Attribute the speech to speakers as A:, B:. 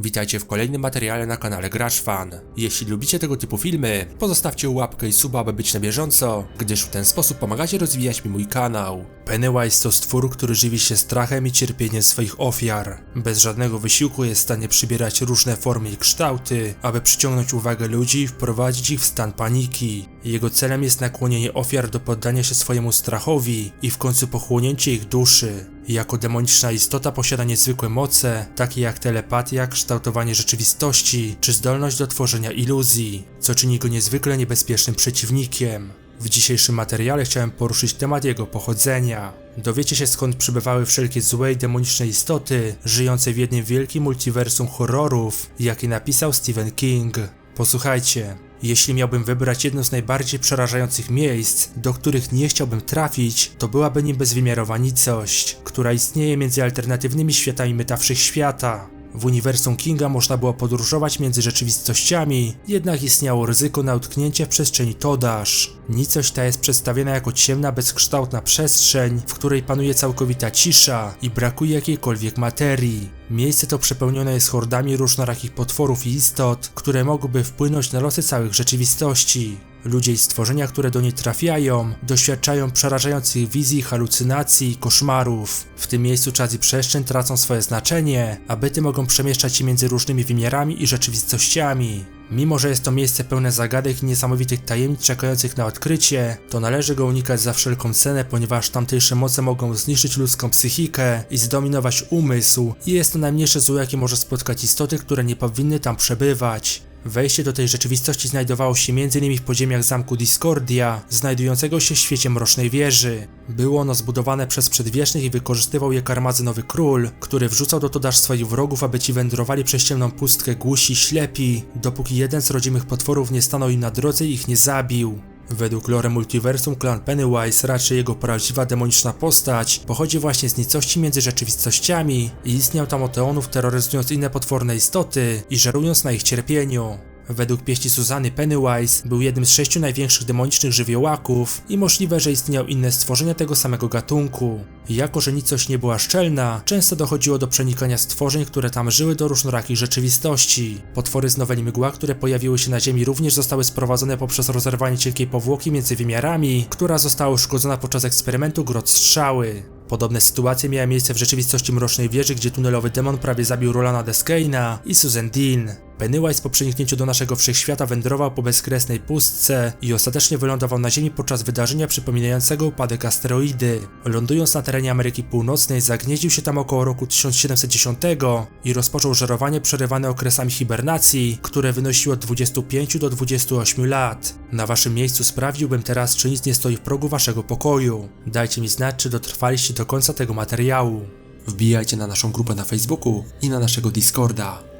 A: Witajcie w kolejnym materiale na kanale Gracz Fan. Jeśli lubicie tego typu filmy, pozostawcie łapkę i suba, aby być na bieżąco, gdyż w ten sposób pomagacie rozwijać mi mój kanał. Pennywise to stwór, który żywi się strachem i cierpieniem swoich ofiar. Bez żadnego wysiłku jest w stanie przybierać różne formy i kształty, aby przyciągnąć uwagę ludzi i wprowadzić ich w stan paniki. Jego celem jest nakłonienie ofiar do poddania się swojemu strachowi i w końcu pochłonięcie ich duszy. Jako demoniczna istota posiada niezwykłe moce, takie jak telepatia, kształtowanie rzeczywistości czy zdolność do tworzenia iluzji, co czyni go niezwykle niebezpiecznym przeciwnikiem. W dzisiejszym materiale chciałem poruszyć temat jego pochodzenia. Dowiecie się skąd przybywały wszelkie złe i demoniczne istoty, żyjące w jednym wielkim multiversum horrorów, jakie napisał Stephen King. Posłuchajcie, jeśli miałbym wybrać jedno z najbardziej przerażających miejsc, do których nie chciałbym trafić, to byłaby nim bezwymiarowa nicość, która istnieje między alternatywnymi światami meta wszechświata. W uniwersum Kinga można było podróżować między rzeczywistościami, jednak istniało ryzyko na utknięcie w przestrzeni Todasz. Nicość ta jest przedstawiona jako ciemna, bezkształtna przestrzeń, w której panuje całkowita cisza i brakuje jakiejkolwiek materii. Miejsce to przepełnione jest hordami różnorakich potworów i istot, które mogłyby wpłynąć na losy całych rzeczywistości. Ludzie i stworzenia, które do niej trafiają, doświadczają przerażających wizji, halucynacji i koszmarów. W tym miejscu czas i przestrzeń tracą swoje znaczenie, a byty mogą przemieszczać się między różnymi wymiarami i rzeczywistościami. Mimo, że jest to miejsce pełne zagadek i niesamowitych tajemnic czekających na odkrycie, to należy go unikać za wszelką cenę, ponieważ tamtejsze moce mogą zniszczyć ludzką psychikę i zdominować umysł i jest to najmniejsze zło, jakie może spotkać istoty, które nie powinny tam przebywać. Wejście do tej rzeczywistości znajdowało się m.in. w podziemiach zamku Discordia, znajdującego się w świecie Mrocznej Wieży. Było ono zbudowane przez przedwiecznych i wykorzystywał je karmazynowy król, który wrzucał do Todasz swoich wrogów, aby ci wędrowali przez ciemną pustkę głusi, ślepi, dopóki jeden z rodzimych potworów nie stanął im na drodze i ich nie zabił. Według lore multiversum klan Pennywise, raczej jego prawdziwa demoniczna postać, pochodzi właśnie z nicości między rzeczywistościami i istniał tam od eonów terroryzując inne potworne istoty i żerując na ich cierpieniu. Według pieści Suzany Pennywise był jednym z sześciu największych demonicznych żywiołaków i możliwe, że istniał inne stworzenia tego samego gatunku. Jako, że nicość nie była szczelna, często dochodziło do przenikania stworzeń, które tam żyły do różnorakich rzeczywistości. Potwory z noweli mgła, które pojawiły się na Ziemi również zostały sprowadzone poprzez rozerwanie cienkiej powłoki między wymiarami, która została uszkodzona podczas eksperymentu grot strzały. Podobne sytuacje miały miejsce w rzeczywistości Mrocznej Wieży, gdzie tunelowy demon prawie zabił Rolana Descane'a i Susan Dean. Pennywise po przeniknięciu do naszego wszechświata wędrował po bezkresnej pustce i ostatecznie wylądował na Ziemi podczas wydarzenia przypominającego upadek asteroidy. Lądując na terenie Ameryki Północnej zagnieździł się tam około roku 1710 i rozpoczął żerowanie przerywane okresami hibernacji, które wynosiło od 25 do 28 lat. Na waszym miejscu sprawdziłbym teraz, czy nic nie stoi w progu waszego pokoju. Dajcie mi znać, czy dotrwaliście do końca tego materiału. Wbijajcie na naszą grupę na Facebooku i na naszego Discorda.